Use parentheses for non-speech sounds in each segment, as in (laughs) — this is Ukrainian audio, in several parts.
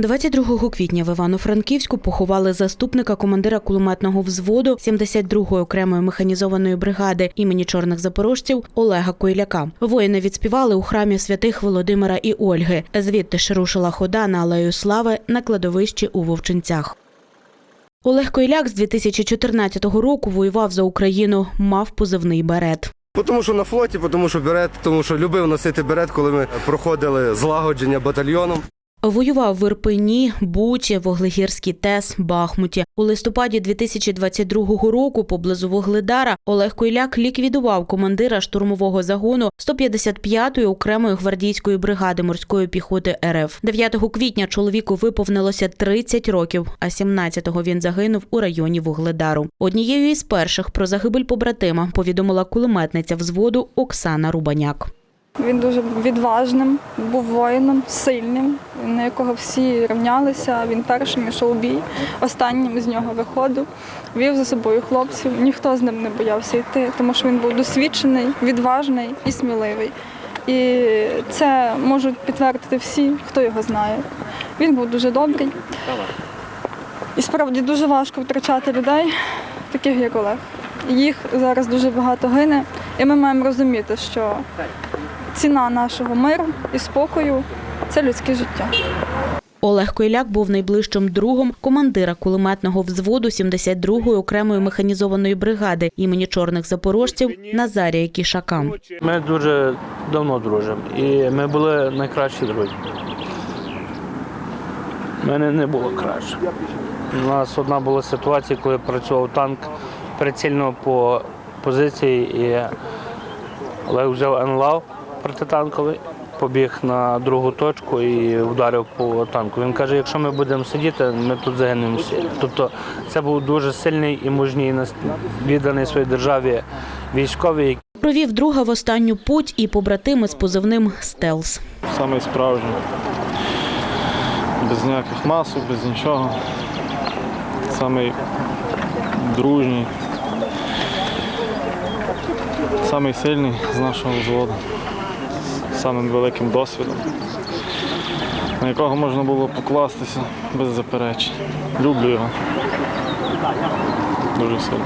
22 квітня в Івано-Франківську поховали заступника командира кулеметного взводу 72-ї окремої механізованої бригади імені чорних запорожців Олега Койляка. Воїни відспівали у храмі святих Володимира і Ольги. Звідти ж рушила хода на алею слави на кладовищі у Вовчинцях. Олег Койляк з 2014 року воював за Україну, мав позивний берет. Бо Тому що на флоті, тому що берет, тому що любив носити берет, коли ми проходили злагодження батальйоном. Воював в Ірпені, Бучі, Воглегірській ТЕС, Бахмуті. У листопаді 2022 року поблизу Вогледара Олег Койляк ліквідував командира штурмового загону 155-ї окремої гвардійської бригади морської піхоти РФ. 9 квітня чоловіку виповнилося 30 років, а 17-го він загинув у районі Вугледару. Однією із перших про загибель побратима повідомила кулеметниця взводу Оксана Рубаняк. Він дуже відважним, був воїном, сильним, на якого всі рівнялися. Він першим йшов у бій, останнім з нього виходив, вів за собою хлопців. Ніхто з ним не боявся йти, тому що він був досвідчений, відважний і сміливий. І це можуть підтвердити всі, хто його знає. Він був дуже добрий. І справді дуже важко втрачати людей, таких як Олег. Їх зараз дуже багато гине, і ми маємо розуміти, що ціна нашого миру і спокою це людське життя. Олег Койляк був найближчим другом командира кулеметного взводу 72-ї окремої механізованої бригади імені чорних запорожців Назарія Кішака. Ми дуже давно дружимо і ми були найкращі друзі. У мене не було краще. У нас одна була ситуація, коли працював танк прицільно по позиції, і Олег взяв НЛАВ протитанковий, побіг на другу точку і вдарив по танку. Він каже, якщо ми будемо сидіти, ми тут загинемо всі. Тобто це був дуже сильний і мужній відданий своїй державі військовий, Провів друга в останню путь і побратими з позивним Стелс. Самий справжній. Без ніяких масок, без нічого. Самий дружній. Самий сильний з нашого взводу. Самим великим досвідом. На якого можна було покластися без заперечень. Люблю його. Дуже сильно.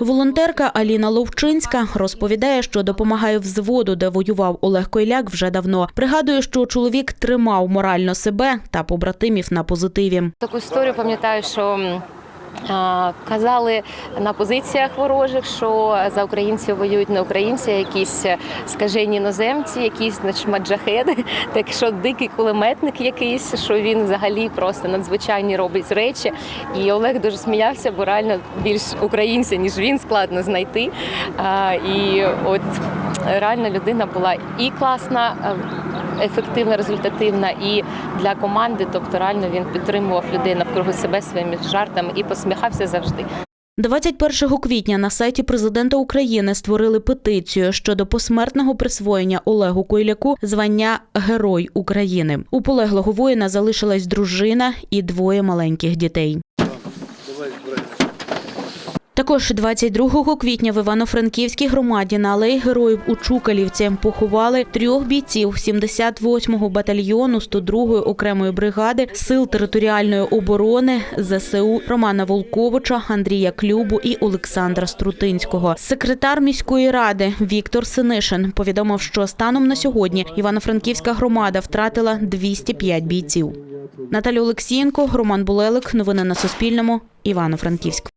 Волонтерка Аліна Ловчинська розповідає, що допомагає взводу, де воював Олег Койляк вже давно. Пригадує, що чоловік тримав морально себе та побратимів на позитиві. Таку історію пам'ятаю, що казали на позиціях ворожих, що за українців воюють не українці, а якісь скажені іноземці, якісь значить, маджахеди. (laughs) Так що дикий кулеметник якийсь, що він взагалі просто надзвичайні робить речі. І Олег дуже сміявся, бо реально більш українця, ніж він, складно знайти. І от реально людина була і класна. Ефективна, результативна і для команди. Тобто реально він підтримував людей навкруги себе своїми жартами і посміхався завжди. 21 квітня на сайті президента України створили петицію щодо посмертного присвоєння Олегу Койляку звання Герой України. У полеглого воїна залишилась дружина і двоє маленьких дітей. Також 22 квітня в Івано-Франківській громаді на алеї героїв у Чукалівці поховали трьох бійців 78-го батальйону 102-ї окремої бригади сил територіальної оборони ЗСУ Романа Волковича, Андрія Клюбу і Олександра Струтинського. Секретар міської ради Віктор Синишин повідомив, що станом на сьогодні Івано-Франківська громада втратила 205 бійців. Наталя Олексієнко, Роман Булелик. Новини на Суспільному. Івано-Франківськ.